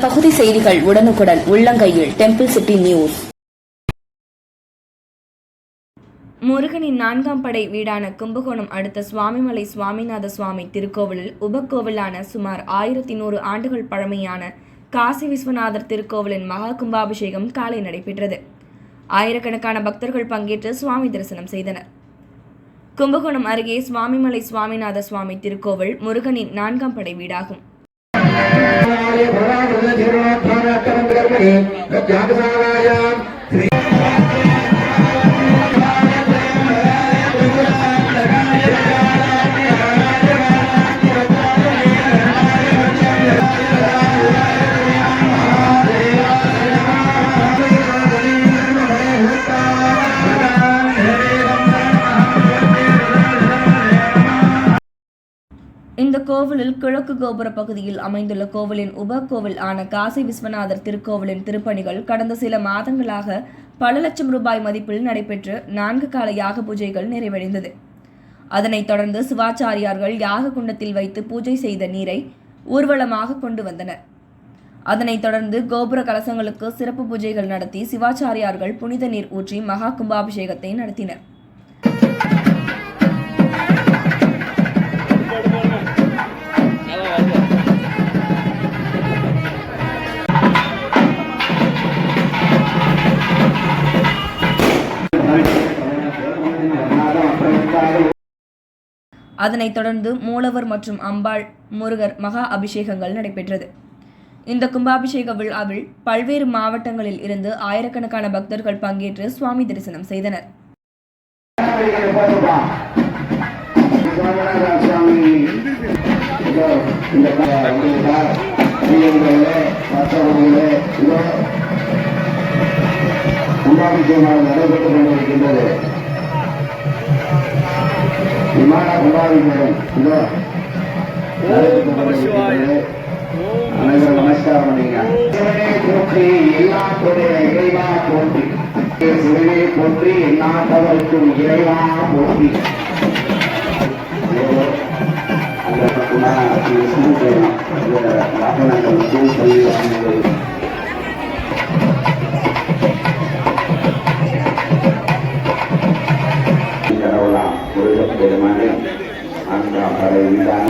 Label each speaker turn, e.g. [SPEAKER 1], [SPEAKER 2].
[SPEAKER 1] பகுதி செய்திகள் உடனுக்குடன் உள்ளங்கையில் டெம்பிள் சிட்டி நியூஸ் முருகனின் நான்காம் படை வீடான கும்பகோணம் அடுத்த சுவாமிமலை சுவாமிநாத சுவாமி திருக்கோவிலில் உபகோவிலான சுமார் ஆயிரத்தி நூறு ஆண்டுகள் பழமையான காசி விஸ்வநாதர் திருக்கோவிலின் மகா கும்பாபிஷேகம் காலை நடைபெற்றது. ஆயிரக்கணக்கான பக்தர்கள் பங்கேற்று சுவாமி தரிசனம் செய்தனர். கும்பகோணம் அருகே சுவாமிமலை சுவாமிநாத சுவாமி திருக்கோவில் முருகனின் நான்காம் படை வீடாகும். శ్రీ భగవాన్ జీర్ణోద్ధాన అక్కరం కర్మని இந்த கோவிலில் கிழக்கு கோபுர பகுதியில் அமைந்துள்ள கோவிலின் உபகோவில் ஆன காசி விஸ்வநாதர் திருக்கோவிலின் திருப்பணிகள் கடந்த சில மாதங்களாக பல லட்சம் ரூபாய் மதிப்பில் நடைபெற்று நான்கு கால யாக பூஜைகள் நிறைவடைந்தது. அதனைத் தொடர்ந்து சிவாச்சாரியார்கள் யாக குண்டத்தில் வைத்து பூஜை செய்த நீரை ஊர்வலமாக கொண்டு வந்தனர். அதனைத் தொடர்ந்து கோபுர கலசங்களுக்கு சிறப்பு பூஜைகள் நடத்தி சிவாச்சாரியார்கள் புனித நீர் ஊற்றி மகா கும்பாபிஷேகத்தை நடத்தினர். அதனைத் தொடர்ந்து மூலவர் மற்றும் அம்பாள் முருகர் மகா அபிஷேகங்கள் நடைபெற்றது. இந்த கும்பாபிஷேக விழாவில் பல்வேறு மாவட்டங்களில் இருந்து ஆயிரக்கணக்கான பக்தர்கள் பங்கேற்று சுவாமி தரிசனம் செய்தனர்.
[SPEAKER 2] நடைபெற்றுக் கொண்டிருக்கின்றது. விமான கும்பாபிஷேகம் இதோ. அனைவரும் நமஸ்காரம் பண்ணுங்க சிவனே போற்றி எல்லாத்துடைய இறைவா போற்றி. சிவனே போற்றி எல்லாத்தவருக்கும் இறைவா போற்றி. அந்த பக்கமா வாகனங்கள் சொல்லி கடவுளாம் முருகப் பெருமானே நான்காம் படை வீடான